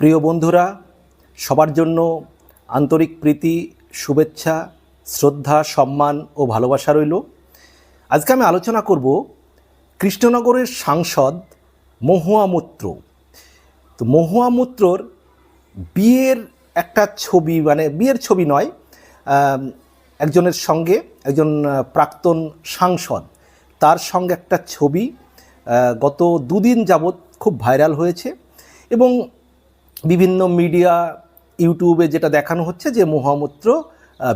প্রিয় বন্ধুরা, সবার জন্য আন্তরিক প্রীতি, শুভেচ্ছা, শ্রদ্ধা, সম্মান ও ভালোবাসা রইল। আজকে আমি আলোচনা করব কৃষ্ণনগরের সাংসদ মহুয়া মৈত্র। তো মহুয়া মৈত্রর বিয়ের একটা ছবি মানে বিয়ের ছবি নয় একজনের সঙ্গে একজন প্রাক্তন সাংসদ, তার সঙ্গে একটা ছবি গত দুদিন যাবৎ খুব ভাইরাল হয়েছে এবং বিভিন্ন মিডিয়া, ইউটিউবে যেটা দেখানো হচ্ছে যে মহামূত্র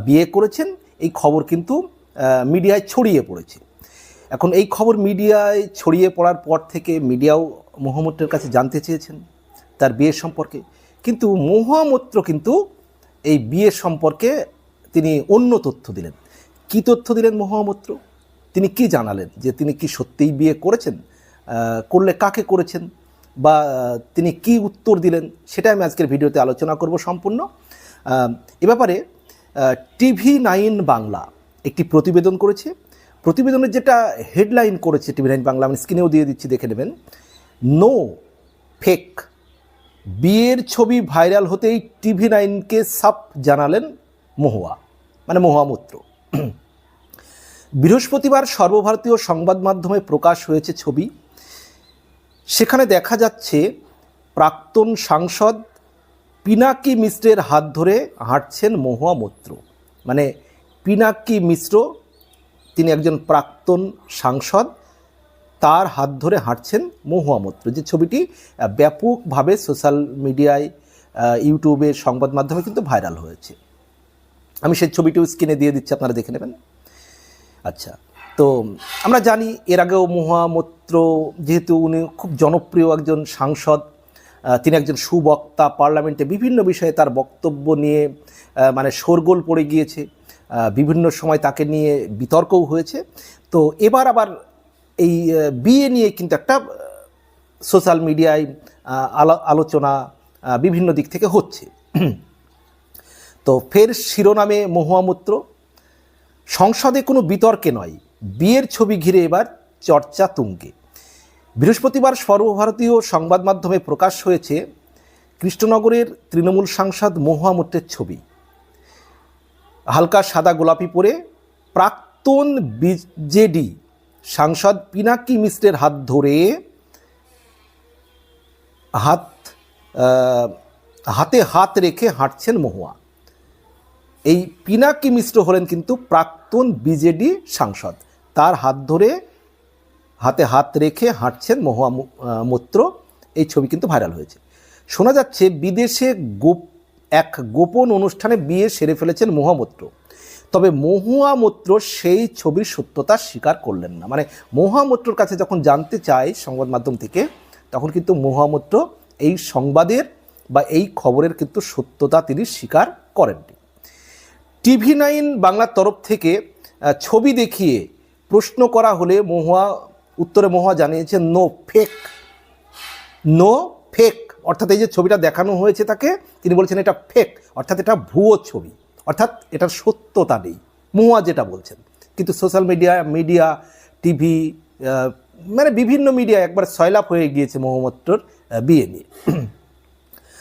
বিয়ে করেছেন, এই খবর কিন্তু মিডিয়ায় ছড়িয়ে পড়েছে। এখন এই খবর মিডিয়ায় ছড়িয়ে পড়ার পর থেকে মিডিয়াও মহামূত্রের কাছে জানতে চেয়েছেন তার বিয়ের সম্পর্কে। কিন্তু মহামূত্র কিন্তু এই বিয়ে সম্পর্কে তিনি অন্য তথ্য দিলেন। কি তথ্য দিলেন মহামূত্র তিনি কি জানালেন যে তিনি কি সত্যিই বিয়ে করেছেন? করলে কাকে করেছেন? বা তিনি কি উত্তর দিলেন সেটা আমি আজকের ভিডিওতে আলোচনা করব সম্পূর্ণ। এ ব্যাপারে টিভি নাইন বাংলা একটি প্রতিবেদন করেছে। প্রতিবেদনের যেটা হেডলাইন করেছে টিভি নাইন বাংলা, আমি স্ক্রিনেও দিয়ে দিচ্ছি, দেখে নেবেন। No fake. বিয়ের ছবি ভাইরাল হতেই টিভি নাইনকে সাপ জানালেন মহুয়া মানে মহুয়ামূত্র বৃহস্পতিবার সর্বভারতীয় সংবাদ মাধ্যমে প্রকাশ হয়েছে ছবি। সেখানে দেখা যাচ্ছে প্রাক্তন সাংসদ পিনাকি মিশ্রের হাত ধরে হাঁটছেন মহুয়া মৈত্র। মানে পিনাকি মিশ্র, তিনি একজন প্রাক্তন সাংসদ, তার হাত ধরে হাঁটছেন মহুয়া মৈত্র। যে ছবিটি ব্যাপকভাবে সোশ্যাল মিডিয়ায় ইউটিউবে, সংবাদ মাধ্যমে কিন্তু ভাইরাল হয়েছে। আমি সেই ছবিটিও স্ক্রিনে দিয়ে দিচ্ছি, আপনারা দেখে নেবেন। আচ্ছা তো আমরা জানি এর আগেও মহামূত্র, যেহেতু উনি খুব জনপ্রিয় একজন সাংসদ তিনি একজন সুবক্তা পার্লামেন্টে বিভিন্ন বিষয়ে তার বক্তব্য নিয়ে মানে শোরগোল পড়ে গিয়েছে বিভিন্ন সময় তাকে নিয়ে বিতর্কও হয়েছে। তো এবার আবার এই বিয়ে নিয়ে কিন্তু একটা সোশ্যাল মিডিয়ায় আলোচনা বিভিন্ন দিক থেকে হচ্ছে। তো ফের শিরোনামে মহুয়ামূত্র সংসদে কোনো বিতর্কে নয়। বিয়ের ছবি ঘিরে এবার চর্চা তুঙ্গে। বৃহস্পতিবার সর্বভারতীয় সংবাদ মাধ্যমে প্রকাশ হয়েছে কৃষ্ণনগরের তৃণমূল সাংসদ মহুয়া মৈত্রের ছবি। হালকা সাদা গোলাপি পরে প্রাক্তন বিজেডি সাংসদ পিনাকি মিশ্রের হাত ধরে হাত হাতে হাত রেখে হাঁটছেন মহুয়া। এই পিনাকি মিশ্র হলেন কিন্তু প্রাক্তন বিজেডি সাংসদ। তার হাত ধরে হাতে হাত রেখে হাঁটছেন মহুয়া মৈত্র। এই ছবি কিন্তু ভাইরাল হয়েছে। শোনা যাচ্ছে, বিদেশে গোপ, এক গোপন অনুষ্ঠানে বিয়ে সেরে ফেলেছেন মহামূত্র তবে মহুয়া সেই ছবির সত্যতা স্বীকার করলেন না। মানে মহামূত্রর কাছে যখন জানতে চায় সংবাদ মাধ্যম থেকে, তখন কিন্তু মহামূত্র এই সংবাদের বা এই খবরের কিন্তু সত্যতা তিনি স্বীকার করেননি। টিভি নাইন বাংলার তরফ থেকে ছবি দেখিয়ে প্রশ্ন করা হলে মহুয়া, উত্তরে মহুয়া জানিয়েছেন নো ফেক নো ফেক অর্থাৎ এই যে ছবিটা দেখানো হয়েছে তাকে, তিনি বলছেন এটা ফেক অর্থাৎ এটা ভুয়ো ছবি। অর্থাৎ এটার সত্যতা নেই। মহুয়া যেটা বলছেন। কিন্তু সোশ্যাল মিডিয়া মিডিয়া টিভি মানে বিভিন্ন মিডিয়া একবার সয়লাপ হয়ে গিয়েছে মোহাম্মদর বিয়ে নিয়ে।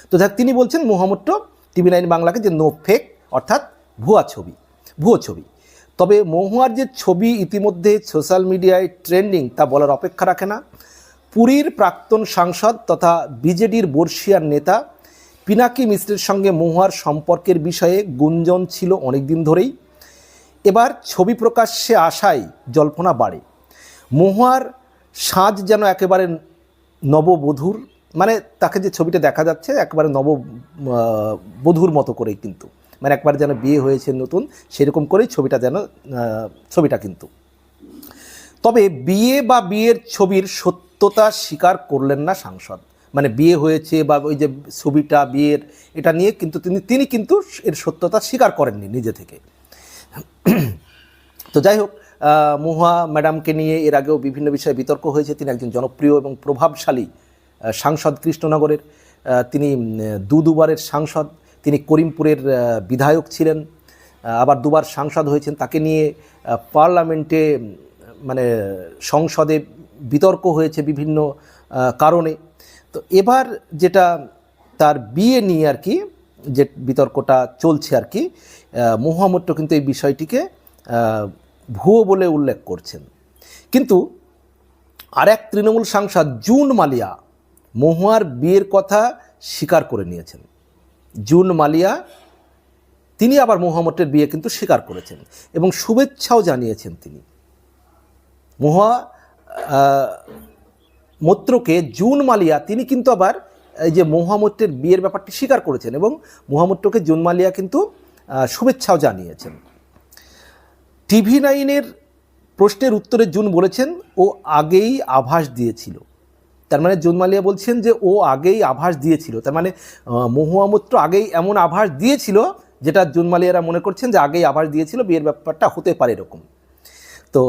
তো দেখ তিনি বলছেন, মোহাম্মদ টিভি নাইন বাংলাকে যে নো ফেক অর্থাৎ ভুয়া ছবি, ভুয়ো ছবি। তবে মহুয়ার যে ছবি ইতিমধ্যে সোশ্যাল মিডিয়ায় ট্রেন্ডিং, তা বলার অপেক্ষা রাখে না। পুরীর প্রাক্তন সাংসদ তথা বিজেডির বর্ষিয়ার নেতা পিনাকি মিশ্রের সঙ্গে মহুয়ার সম্পর্কের বিষয়ে গুঞ্জন ছিল অনেক দিন ধরেই। এবার ছবি প্রকাশ্যে আসায় জল্পনা বাড়ে। মহুয়ার সাজ যেন একেবারে নববধূর মানে তাকে যে ছবিটা দেখা যাচ্ছে, একেবারে নব বধূর মতো করেই কিন্তু। মানে একবার যেন বিয়ে হয়েছে নতুন, সেরকম করেই ছবিটা যেন ছবিটা কিন্তু। তবে বিয়ে বা বিয়ের ছবির সত্যতা স্বীকার করলেন না সাংসদ। মানে বিয়ে হয়েছে বা ওই যে ছবিটা, বিয়ের, এটা নিয়ে কিন্তু তিনি তিনি কিন্তু এর সত্যতা স্বীকার করেননি নিজে থেকে। তো যাই হোক মহুয়া ম্যাডামকে নিয়ে এর আগেও বিভিন্ন বিষয়ে বিতর্ক হয়েছে। তিনি একজন জনপ্রিয় এবং প্রভাবশালী সাংসদ কৃষ্ণনগরের। তিনি দু দুবারের সাংসদ। তিনি করিমপুরের বিধায়ক ছিলেন আবার দুবার সাংসদ হয়েছেন। তাকে নিয়ে পার্লামেন্টে মানে সংসদে বিতর্ক হয়েছে বিভিন্ন কারণে। তো এবার যেটা তার বিয়ে নিয়ে আর কি যে বিতর্কটা চলছে আর কি আহ, কিন্তু এই বিষয়টিকে ভুয়ো বলে উল্লেখ করছেন। কিন্তু আর এক তৃণমূল সাংসদ জুন মালিয়া মহুয়ার বিয়ের কথা স্বীকার করে নিয়েছেন। জুন মালিয়া তিনি আবার মহামটের বিয়ে কিন্তু স্বীকার করেছেন এবং শুভেচ্ছাও জানিয়েছেন তিনি। আহ, মৈত্রকে জুন মালিয়া তিনি কিন্তু আবার এই যে মহামৈত্রের বিয়ের ব্যাপারটি স্বীকার করেছেন এবং মহামৈত্রকে জুন মালিয়া কিন্তু শুভেচ্ছাও জানিয়েছেন। টিভি নাইনের প্রশ্নের উত্তরে জুন বলেছেন ও আগেই আভাস দিয়েছিল। তার মানে জুন মালিয়া বলছেন যে ও আগেই আভাস দিয়েছিল। তার মানে আহ, মহুয়া মৈত্র আগেই এমন আভাস দিয়েছিল যেটা জুন মালিয়ারা মনে করছেন যে আগেই আভাস দিয়েছিল বিয়ের ব্যাপারটা হতে পারে এরকম। তো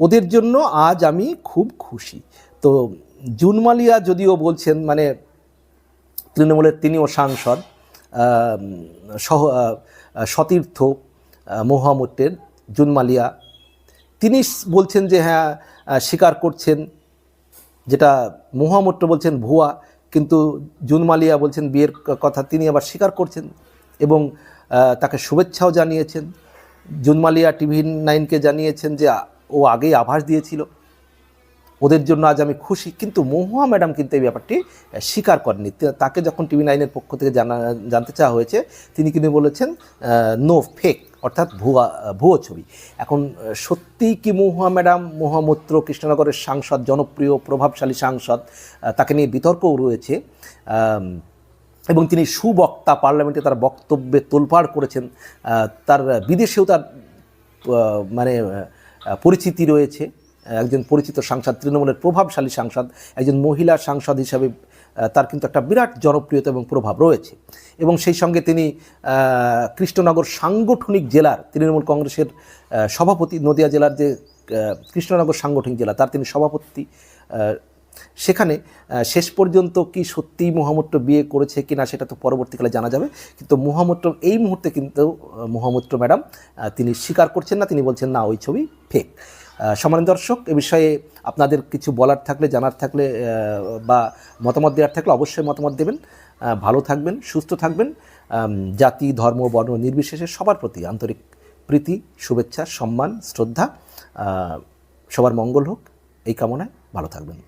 ওদের জন্য আজ আমি খুব খুশি। তো জুন মালিয়া যদিও বলছেন মানে তৃণমূলের তিনিও সাংসদ সহ সতীর্থ আহ, মহামুট্টের জুন মালিয়া তিনি বলছেন যে হ্যাঁ স্বীকার করছেন। যেটা মহামূত্র বলছেন ভুয়া, কিন্তু জুনমালিয়া বলছেন বিয়ের কথা, তিনি আবার স্বীকার করছেন এবং তাকে শুভেচ্ছাও জানিয়েছেন। জুনমালিয়া টিভি নাইনকে জানিয়েছেন যে ও আগেই আভাস দিয়েছিল। ওদের জন্য আজ আমি খুশি। কিন্তু মহুয়া ম্যাডাম কিন্তু এই ব্যাপারটি স্বীকার করেননি। তাকে যখন টিভি নাইনের পক্ষ থেকে জানা, জানতে চাওয়া হয়েছে, তিনি কিন্তু বলেছেন নো ফেক অর্থাৎ ভুয়া, ভুয়ো ছবি। এখন সত্যিই কি মহুয়া ম্যাডাম মহামূত্র কৃষ্ণনগরের সাংসদ, জনপ্রিয়, প্রভাবশালী সাংসদ তাকে নিয়ে বিতর্কও রয়েছে এবং তিনি সুবক্তা পার্লামেন্টে তার বক্তব্যে তোলপাড় করেছেন তার বিদেশেও তার মানে পরিচিতি রয়েছে। একজন পরিচিত সাংসদ, তৃণমূলের প্রভাবশালী সাংসদ, একজন মহিলা সাংসদ হিসাবে তার কিন্তু একটা বিরাট জনপ্রিয়তা এবং প্রভাব রয়েছে। এবং সেই সঙ্গে তিনি কৃষ্ণনগর সাংগঠনিক জেলার, তৃণমূল কংগ্রেসের সভাপতি, নদিয়া জেলার যে কৃষ্ণনগর সাংগঠনিক জেলা, তার তিনি সভাপতি সেখানে শেষ পর্যন্ত কি সত্যিই মহামূত্র বিয়ে করেছে কি না সেটা তো পরবর্তীকালে জানা যাবে। কিন্তু মহামূত্র এই মুহূর্তে কিন্তু মহামূত্র ম্যাডাম তিনি স্বীকার করছেন না, তিনি বলছেন, না, ওই ছবি ফেক সম্মানিত দর্শক, এ বিষয়ে আপনাদের কিছু বলার থাকলে, জানার থাকলে বা মতামত দেওয়ার থাকলে অবশ্যই মতামত দেবেন। ভালো থাকবেন, সুস্থ থাকবেন। জাতি, ধর্ম, বর্ণ নির্বিশেষে সবার প্রতি আন্তরিক প্রীতি, শুভেচ্ছা, সম্মান, শ্রদ্ধা। সবার মঙ্গল হোক, এই কামনায় ভালো থাকবেন।